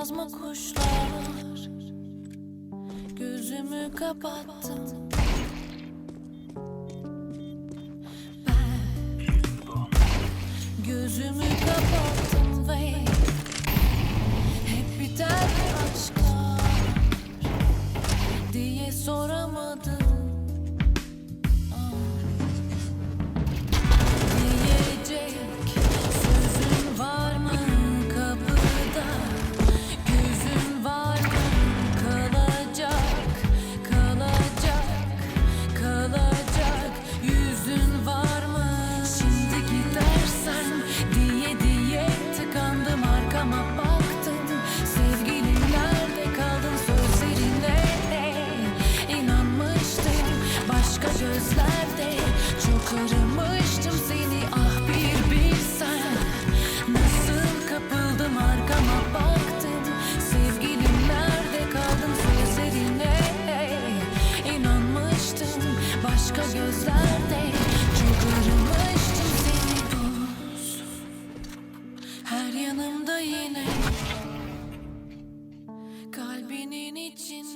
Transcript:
Dağılmaz mı kuşlar Gözümü kapattım. Ben Gözümü kapattım ve Hep biter mi aşklar Diye soramadım gözlerde çok aramıştım seni. Ah bir bilsen nasıl kapıldım arkama baktım. Sevgilim nerede kaldın sözlerine inanmıştım başka gözlerde çok aramıştım seni. Buz her yanımda yine kalbinin içinde